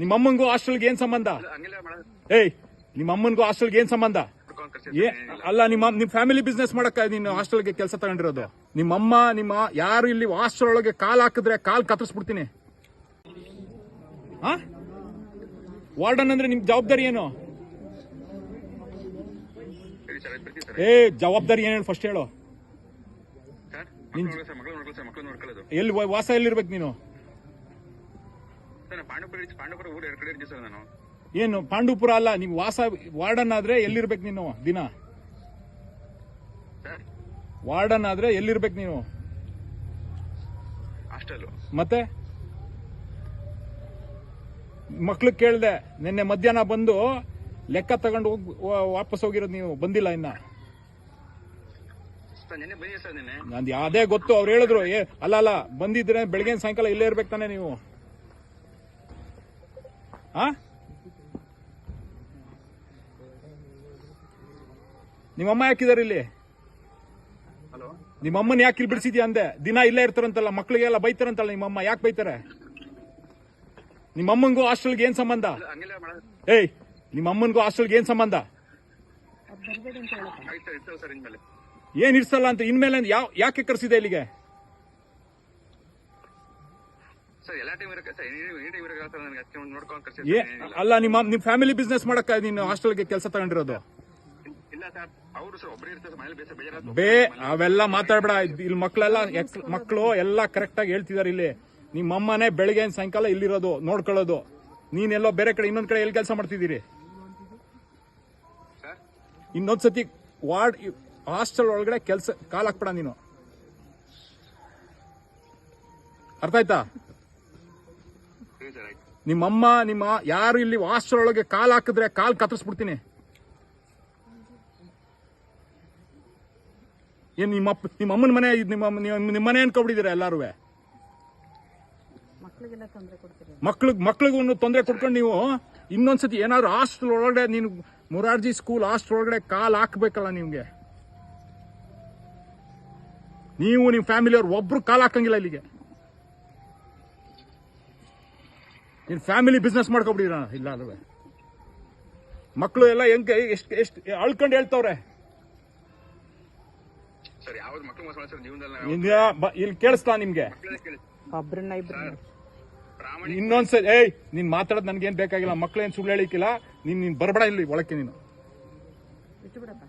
ನಿಮ್ಮ ಅಮ್ಮನಿಗೂ ಹಾಸ್ಟೆಲ್ಗೆ ಏನ್ ಸಂಬಂಧ? ಏಯ್ ನಿಮ್ಮ ಅಮ್ಮನ್ಗೂ ಹಾಸ್ಟೆಲ್ಗೆ ಏನ್ ಸಂಬಂಧ? ಏ ಅಲ್ಲ ನಿಮ್ಮ ನಿಮ್ ಫ್ಯಾಮಿಲಿ ಬಿಸ್ನೆಸ್ ಮಾಡಕ್ಕ ನೀನು ಹಾಸ್ಟೆಲ್ಗೆ ಕೆಲಸ ತಗೊಂಡಿರೋದು. ನಿಮ್ಮ ಅಮ್ಮ ನಿಮ್ಮ ಯಾರು ಇಲ್ಲಿ ಹಾಸ್ಟೆಲ್ ಒಳಗೆ ಕಾಲ್ ಹಾಕಿದ್ರೆ ಕಾಲ್ ಕತ್ತರಿಸ್ಬಿಡ್ತೀನಿ. ಹಾ? ವಾರ್ಡನ್ ಅಂದ್ರೆ ನಿಮ್ ಜವಾಬ್ದಾರಿ ಏನು? ಏ ಜವಾಬ್ದಾರಿ ಏನೇನು ಫಸ್ಟ್ ಹೇಳು. ಎಲ್ಲಿ ವಾಸ ಎಲ್ಲಿರ್ಬೇಕು ನೀನು? ನಾನು ಊರು ಎರಡು ಕಡೆ ಸರ್ ನಾನು. ಏನು ಪಾಂಡುಪುರ ಅಲ್ಲ ನೀವು ವಾಸ ವಾರ್ಡನ್ ಆದ್ರೆ ಎಲ್ಲಿರ್ಬೇಕು ನೀನು ದಿನ? ವಾರ್ಡನ್ ಆದ್ರೆ ಎಲ್ಲಿರ್ಬೇಕು ನೀವು? ಹಾಸ್ಟೆಲು. ಮತ್ತೆ? ಮಕ್ಳಿಗೆ ಕೇಳ್ದೆ ನಿನ್ನೆ ಮಧ್ಯಾಹ್ನ ಬಂದು ಲೆಕ್ಕ ತಗೊಂಡು ಹೋಗಿ ವಾಪಸ್ ಹೋಗಿರೋದು ನೀವು ಬಂದಿಲ್ಲ ಇನ್ನ? ನಂದು ಅದೇ ಗೊತ್ತು ಅವ್ರು ಹೇಳಿದ್ರು ಅಲ್ಲ ಅಲ್ಲ ಬಂದಿದ್ರೆ ಬೆಳಗ್ಗೆ ಸಾಯಂಕಾಲ ಇಲ್ಲೇ ಇರ್ಬೇಕು ತಾನೆ ನೀವು? ನಿಮ್ಮಮ್ಮ ಯಾಕಿದಾರೆ ಇಲ್ಲಿ? ನಿಮ್ಮಮ್ಮನ ಯಾಕೆ ಇಲ್ಲಿ ಬಿಡಿಸಿದ್ಯಾ ಅಂದೆ? ದಿನ ಇಲ್ಲೇ ಇರ್ತಾರಂತಲ್ಲ ಮಕ್ಳಿಗೆಲ್ಲ ಬೈತಾರಂತಲ್ಲ ನಿಮ್ಮಮ್ಮ ಯಾಕೆ ಬೈತಾರೆ? ನಿಮ್ಮಮ್ಮನಿಗೂ ಹಾಸ್ಟೆಲ್ಗೆ ಏನ್ ಸಂಬಂಧ? ಏಯ್ ನಿಮ್ಮಮ್ಮನಿಗೂ ಹಾಸ್ಟೆಲ್ಗೆ ಏನ್ ಸಂಬಂಧ? ಏನ್ ಇರ್ಸಲ್ಲ ಅಂತ ಇನ್ಮೇಲೆ ಯಾವ ಯಾಕೆ ಕರ್ಸಿದೆ ಇಲ್ಲಿಗೆ? ಏ ಅಲ್ಲ ನಿಮ್ಮ ನಿಮ್ ಫ್ಯಾಮಿಲಿ ಬಿಸ್ನೆಸ್ ಮಾಡಕ್ಕ ನೀನು ಹಾಸ್ಟೆಲ್ಗೆ ಕೆಲಸ ತಗೊಂಡಿರೋದು? ಬೇ ಅವೆಲ್ಲ ಮಾತಾಡ್ಬೇಡ. ಇಲ್ಲಿ ಮಕ್ಳೆಲ್ಲ ಮಕ್ಕಳು ಎಲ್ಲ ಕರೆಕ್ಟ್ ಆಗಿ ಹೇಳ್ತಿದಾರೆ ಇಲ್ಲಿ. ನಿಮ್ಮ ಅಮ್ಮನೇ ಬೆಳಿಗ್ಗೆ ಸಾಯಂಕಾಲ ಇಲ್ಲಿರೋದು ನೋಡ್ಕೊಳ್ಳೋದು. ನೀನೆಲ್ಲೋ ಬೇರೆ ಕಡೆ ಇನ್ನೊಂದ್ ಕಡೆ ಎಲ್ಲಿ ಕೆಲಸ ಮಾಡ್ತಿದ್ದೀರಿ? ಇನ್ನೊಂದ್ಸತಿ ವಾರ್ಡ್ ಹಾಸ್ಟೆಲ್ ಒಳಗಡೆ ಕೆಲಸ ಕಾಲ್ ಹಾಕ್ಬೇಡ ನೀನು. ಅರ್ಥ ಆಯ್ತು? ನಿಮ್ಮಮ್ಮ ನಿಮ್ಮ ಯಾರು ಇಲ್ಲಿ ಹಾಸ್ಟೆಲ್ ಒಳಗೆ ಕಾಲ್ ಹಾಕಿದ್ರೆ ಕಾಲ್ ಕತ್ತರಿಸ್ಬಿಡ್ತೀನಿ. ಏನ್ ನಿಮ್ಮ ಅಪ್ಪ ನಿಮ್ಮ ಅಮ್ಮನ ಮನೆ ಇದ್ ನಿಮ್ಮ ನಿಮ್ಮ- ನಿಮ್ಮ ಮನೆ ಅನ್ಕೊಬಿಟ್ಟಿದ್ದೀರ ಎಲ್ಲಾರು ಮಕ್ಳಿಗೆ ಮಕ್ಳಿಗೆ ಒಂದು ತೊಂದರೆ ಕೊಡ್ಕೊಂಡು ನೀವು ಇನ್ನೊಂದ್ಸತಿ ಏನಾದ್ರು ಹಾಸ್ಟೆಲ್ ಒಳಗಡೆ ನೀನು ಮುರಾರ್ಜಿ ಸ್ಕೂಲ್ ಹಾಸ್ಟೆಲ್ ಒಳಗಡೆ ಕಾಲ್ ಹಾಕ್ಬೇಕಲ್ಲ ನಿಮ್ಗೆ. ನೀವು ನಿಮ್ಮ ಫ್ಯಾಮಿಲಿ ಅವ್ರು ಒಬ್ರು ಕಾಲ್ ಹಾಕಂಗಿಲ್ಲ ಇಲ್ಲಿಗೆ. ನಿನ್ ಫ್ಯಾಮಿಲಿ ಬಿಸ್ನೆಸ್ ಮಾಡ್ಕೊಬಿಡಿರ? ಇಲ್ಲ ಅಲ್ವೇ. ಮಕ್ಕಳು ಎಲ್ಲ ಹೆಂಗ್ ಎಷ್ಟು ಎಷ್ಟು ಅಳ್ಕೊಂಡು ಹೇಳ್ತವ್ರೆ. ಇಲ್ಲಿ ಕೇಳಿಸ್ತಾ ನಿಮ್ಗೆ. ಇನ್ನೊಂದ್ಸರಿ ಏಯ್ ನೀನ್ ಮಾತಾಡೋದು ನನ್ಗೇನ್ ಬೇಕಾಗಿಲ್ಲ. ಮಕ್ಳೇನ್ ಸುಳ್ಳು ಹೇಳಿಕ್ಕಿಲ್ಲ ನೀನ್ ನೀನ್ ಬರಬೇಡ ಇಲ್ಲಿ ಒಳಕ್ಕೆ ನೀನು. ಬಿಟ್ಟು ಬಿಡಪ್ಪ